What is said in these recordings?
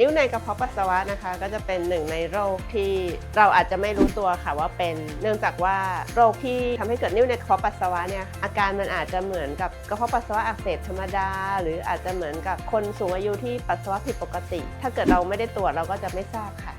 นิ้วในกระเพาะปัสสาวะนะคะ ก็จะเป็นหนึ่งในโรคที่เราอาจจะไม่รู้ตัวค่ะว่าเป็นเนื่องจากว่าโรคที่ทำให้เกิดนิ้วในกระเพาะปัสสาวะเนี่ยอาการมันอาจจะเหมือนกับกระเพาะปัสสาวะอักเสบธรรมดา หรืออาจจะเหมือนกับคนสูงอายุที่ปัสสาวะผิดปกติ ถ้าเกิดเราไม่ได้ตรวจเราก็จะไม่ทราบค่ะ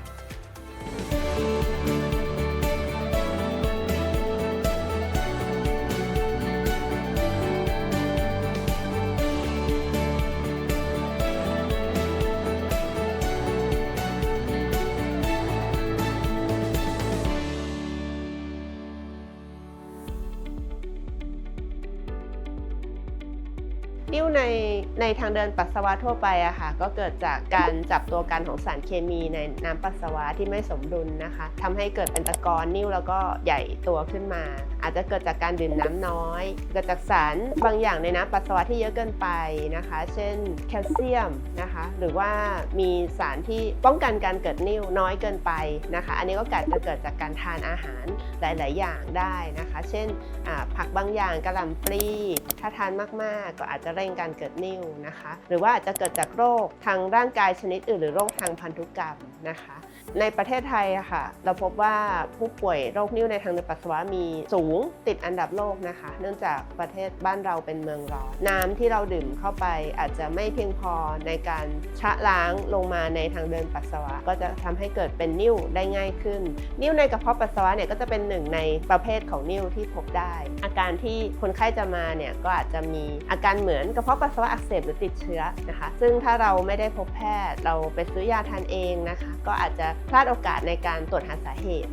นิ่วในในทางเดินปัสสาวะทั่วไปอะค่ะก็เกิดจากการจับตัวกันของสารเคมีในน้ำปัสสาวะที่ไม่สมดุลนะคะทำให้เกิดเป็นตะกอนนิ่วแล้วก็ใหญ่ตัวขึ้นมา อาจจะเกิดจากการดื่มน้ำน้อย เกิดจากสารบางอย่างในน้ำปัสสาวะที่เยอะเกินไปนะคะ เช่นแคลเซียมนะคะหรือว่ามีสารที่ป้องกันการเกิดนิ่วน้อยเกินไปนะคะ อันนี้ก็อาจจะเกิดจากการทานอาหารหลาย ๆ อย่างได้นะคะ เช่นผักบางอย่างกระหล่ำปลีถ้าทานมาก ๆ ก็อาจจะเร่งการเกิดนิ่วนะคะ หรือว่าอาจจะเกิดจากโรคทางร่างกายชนิดอื่น หรือโรคทางพันธุกรรมนะคะ ในประเทศไทยอะค่ะ เราพบว่าผู้ป่วยโรคนิ่วในทางเดินปัสสาวะมีสูงติดอันดับโลกนะคะ เนื่องจากประเทศบ้านเราเป็นเมืองร้อนน้ำที่เราดื่มเข้าไปอาจจะไม่เพียงพอในการชะล้างลงมาในทางเดินปัสสาวะ ก็จะทำให้เกิดเป็นนิ่วได้ง่ายขึ้น นิ่วในกระเพาะปัสสาวะเนี่ยก็จะเป็นหนึ่งในประเภทของนิ่วที่พบได้ อาการที่คนไข้จะมาเนี่ยก็อาจจะมีอาการเหมือนกระเพาะปัสสาวะอักเสบหรือติดเชื้อนะคะ ซึ่งถ้าเราไม่ได้พบแพทย์เราไปซื้อยาทานเองนะคะ ก็อาจจะพลาดโอกาสในการตรวจหาสาเหตุ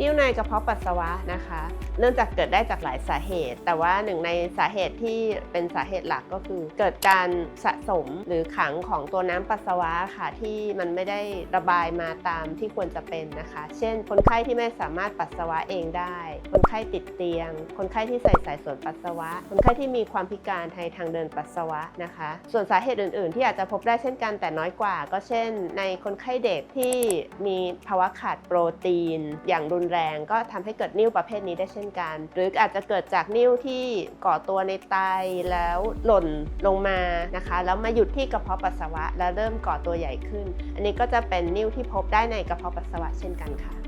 นิ่วในกระเพาะปัสสาวะนะคะ เนื่องจากเกิดได้จากหลายสาเหตุ แต่ว่าหนึ่งในสาเหตุที่เป็นสาเหตุหลักก็คือ เกิดการสะสมหรือขังของตัวน้ำปัสสาวะค่ะที่มันไม่ได้ระบายมาตามที่ควรจะเป็นนะคะ เช่น คนไข้ที่ไม่สามารถปัสสาวะเองได้ คนไข้ติดเตียง คนไข้ที่ใส่สายสวนปัสสาวะ คนไข้ที่มีความพิการในทางเดินปัสสาวะนะคะ ส่วนสาเหตุอื่น ๆ ที่อาจจะพบได้เช่นกันแต่น้อยกว่า ก็เช่น ในคนไข้เด็กที่มีภาวะขาดโปรตีน อย่างรุนแรงก็ทำให้เกิดนิ่วประเภทนี้ได้เช่นกัน หรืออาจจะเกิดจากนิ่วที่ก่อตัวในไตแล้วหล่นลงมานะคะแล้วมาหยุดที่กระเพาะปัสสาวะ แล้วเริ่มก่อตัวใหญ่ขึ้น อันนี้ก็จะเป็นนิ่วที่พบได้ในกระเพาะปัสสาวะเช่นกันค่ะ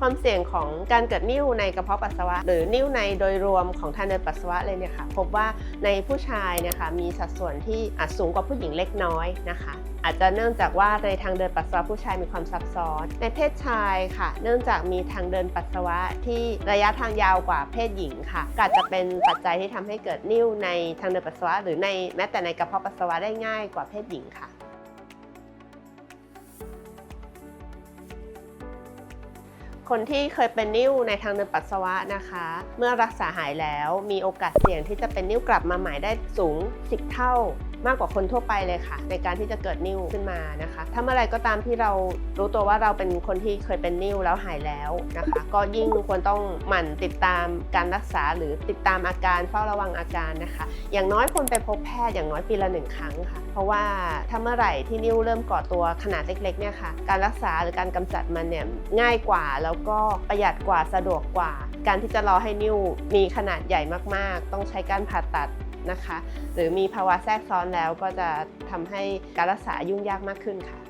ความเสี่ยงของการเกิดนิ่วในกระเพาะปัสสาวะ หรือนิ่วในโดยรวมของทางเดินปัสสาวะเลยเนี่ยค่ะพบว่าในผู้ชายเนี่ยค่ะมีสัดส่วนที่อาจสูงกว่าผู้หญิงเล็กน้อยนะคะ อาจจะเนื่องจากว่าในทางเดินปัสสาวะผู้ชายมีความซับซ้อน ในเพศชายค่ะ เนื่องจากมีทางเดินปัสสาวะที่ระยะทางยาวกว่าเพศหญิงค่ะก็อาจจะเป็นปัจจัยที่ทำให้เกิดนิ่วในทางเดินปัสสาวะ หรือในแม้แต่ในกระเพาะปัสสาวะได้ง่ายกว่าเพศหญิงค่ะ คนที่เคยเป็นนิ่วในทางเดินปัสสาวะนะคะ เมื่อรักษาหายแล้วมีโอกาสเสี่ยงที่จะเป็นนิ่วกลับมาใหม่ได้สูง 10 เท่ามากกว่าคนทั่วไปเลยค่ะ ในการที่จะเกิดนิ่วขึ้นมานะคะ ถ้าเมื่อไรก็ตามที่เรารู้ตัวว่าเราเป็นคนที่เคยเป็นนิ่วแล้วหายแล้วนะคะ ก็ยิ่งควรต้องหมั่นติดตามการรักษาหรือติดตามอาการเฝ้าระวังอาการนะคะ อย่างน้อยควรไปพบแพทย์อย่างน้อยปีละหนึ่งครั้งค่ะ เพราะว่าถ้าเมื่อไหร่ที่นิ่วเริ่มก่อตัวขนาดเล็กๆเนี่ยค่ะการรักษาหรือการกำจัดมันเนี่ยง่ายกว่าแล้วก็ประหยัดกว่าสะดวกกว่า การที่จะรอให้นิ่วมีขนาดใหญ่มากๆ ต้องใช้การผ่าตัดนะคะ หรือมีภาวะแทรกซ้อนแล้วก็จะทำให้การรักษายุ่งยากมากขึ้นค่ะ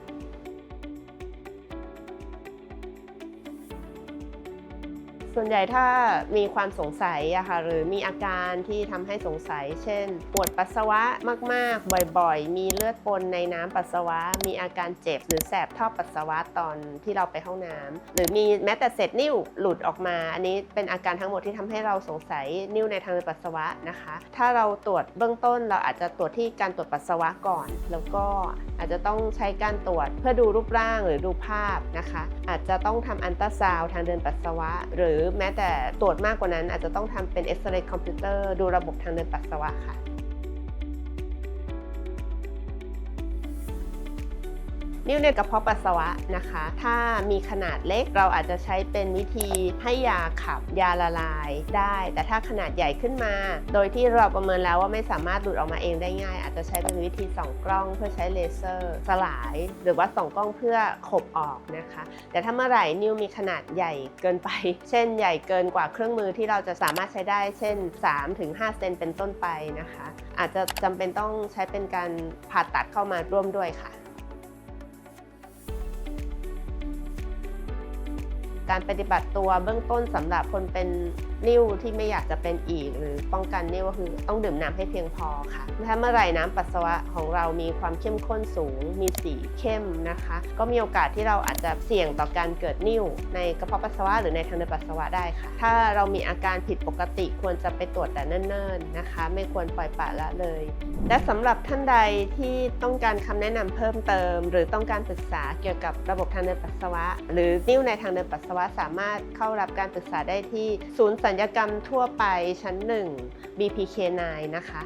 ส่วนใหญ่ถ้ามีความสงสัยอะค่ะหรือมีอาการที่ทำให้สงสัย เช่น ปวดปัสสาวะมาก ๆ บ่อยๆ มีเลือดปนในน้ำปัสสาวะ มีอาการเจ็บหรือแสบท่อปัสสาวะตอนที่เราไปห้องน้ำหรือมีแม้แต่เศษนิ่วหลุดออกมา อันนี้เป็นอาการทั้งหมดที่ทำให้เราสงสัยนิ่วในทางเดินปัสสาวะนะคะ ถ้าเราตรวจเบื้องต้นเราอาจจะตรวจที่การตรวจปัสสาวะก่อน แล้วก็อาจจะต้องใช้การตรวจเพื่อดูรูปร่างหรือดูภาพนะคะ อาจจะต้องทำอันตราซาวทางเดินปัสสาวะ หรือแม้แต่ตรวจมากกว่านั้นอาจจะต้องทำเป็นเอ็กซเรย์คอมพิวเตอร์ดูระบบทางเดินปัสสาวะค่ะ นิ่วในกระเพาะปัสสาวะนะคะ ถ้ามีขนาดเล็กเราอาจจะใช้เป็นวิธีให้ยาขับยาละลายได้ แต่ถ้าขนาดใหญ่ขึ้นมา โดยที่เราประเมินแล้วว่าไม่สามารถหลุดออกมาเองได้ง่าย อาจจะใช้เป็นวิธีส่องกล้องเพื่อใช้เลเซอร์สลาย หรือว่าส่องกล้องเพื่อขบออกนะคะ แต่ถ้าเมื่อไหร่นิ้วมีขนาดใหญ่เกินไป เช่นใหญ่เกินกว่าเครื่องมือที่เราจะสามารถใช้ได้ เช่น 3-5 เซนเป็นต้นไปนะคะ อาจจะจำเป็นต้องใช้เป็นการผ่าตัดเข้ามาร่วมด้วยค่ะ การปฏิบัติตัวเบื้องต้นสำหรับคนเป็น นิ่วที่ไม่อยากจะเป็นอีก หรือป้องกันนิ่วก็คือต้องดื่มน้ำให้เพียงพอค่ะถ้าเมื่อไหร่น้ำปัสสาวะของเรามีความเข้มข้นสูง มีสีเข้มนะคะ ก็มีโอกาสที่เราอาจจะเสี่ยงต่อการเกิดนิ่วในกระเพาะปัสสาวะหรือในทางเดินปัสสาวะได้ค่ะ ถ้าเรามีอาการผิดปกติควรจะไปตรวจแต่เนิ่นๆนะคะ ไม่ควรปล่อยปละละเลย และสำหรับท่านใดที่ต้องการคำแนะนำเพิ่มเติม หรือต้องการปรึกษาเกี่ยวกับระบบทางเดินปัสสาวะ หรือนิ่วในทางเดินปัสสาวะสามารถเข้ารับการปรึกษาได้ที่ศูนย์สัญญกรรมทั่วไปชั้น 1 BPK9 นะคะ